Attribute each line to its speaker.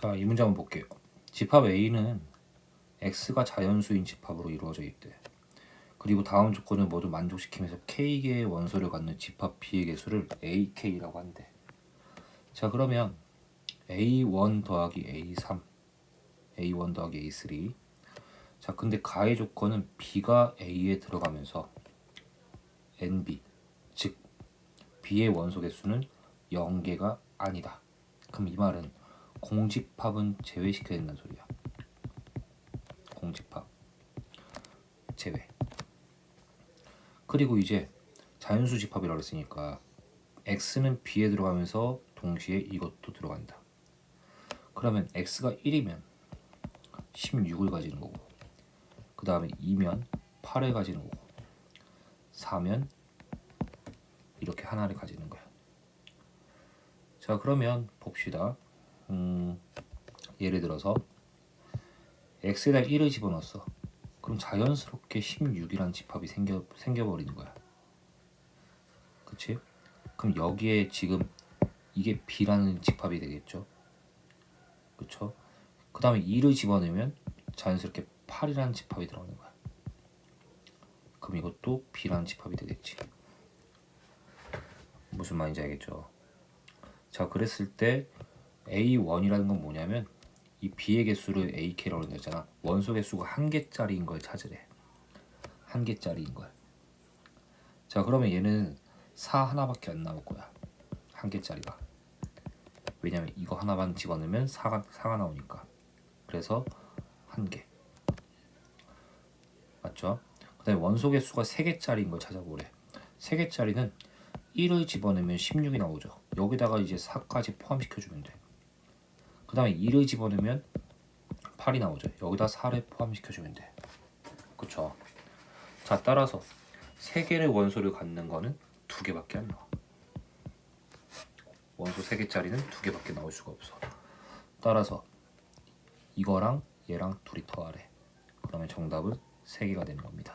Speaker 1: 자, 이 문제 한번 볼게요. 집합 A는 X가 자연수인 집합으로 이루어져 있대. 그리고 다음 조건을 모두 만족시키면서 K개의 원소를 갖는 집합 B의 개수를 AK라고 한대. 자, 그러면 A1 더하기 A3, A1 더하기 A3. 자, 근데 가의 조건은 B가 A에 들어가면서 NB, 즉 B의 원소 개수는 0개가 아니다. 그럼 이 말은 공집합은 제외시켜야 된다는 소리야. 공집합 제외. 그리고 이제 자연수 집합이라고 했으니까 x는 b에 들어가면서 동시에 이것도 들어간다. 그러면 x가 1이면 16을 가지는 거고 그 다음에 2면 8을 가지는 거고 4면 이렇게 하나를 가지는 거야. 자 그러면 봅시다. 음, 예를 들어서 x에 다 1을 집어넣었어. 그럼 자연스럽게 16이란 집합이 생겨 생겨버리는 거야. 그치? 그럼 여기에 지금 이게 b라는 집합이 되겠죠. 그쵸? 그 다음에 2를 집어넣으면 자연스럽게 8이라는 집합이 들어가는 거야. 그럼 이것도 b라는 집합이 되겠지. 무슨 말인지 알겠죠? 자, 그랬을 때 A1이라는 건 뭐냐면 이 B의 개수를 AK라고 했잖아. 원소 개수가 한 개짜리인 걸 찾으래. 한 개짜리인 걸. 자, 그러면 얘는 4 하나밖에 안 나올 거야. 한 개짜리가. 왜냐면 이거 하나만 집어넣으면 4가 4가 나오니까. 그래서 한 개. 맞죠? 그 다음에 원소 개수가 3개짜리인 걸 찾아보래. 3개짜리는 1을 집어넣으면 16이 나오죠. 여기다가 이제 4까지 포함시켜 주면 돼. 그 다음에 2를 집어넣으면 8이 나오죠. 여기다 4를 포함시켜 주면 돼. 그쵸? 자, 따라서 3개의 원소를 갖는 거는 2개밖에 안 나와. 원소 3개짜리는 2개밖에 나올 수가 없어. 따라서 이거랑 얘랑 둘이 더하래. 그러면 정답은 3개가 되는 겁니다.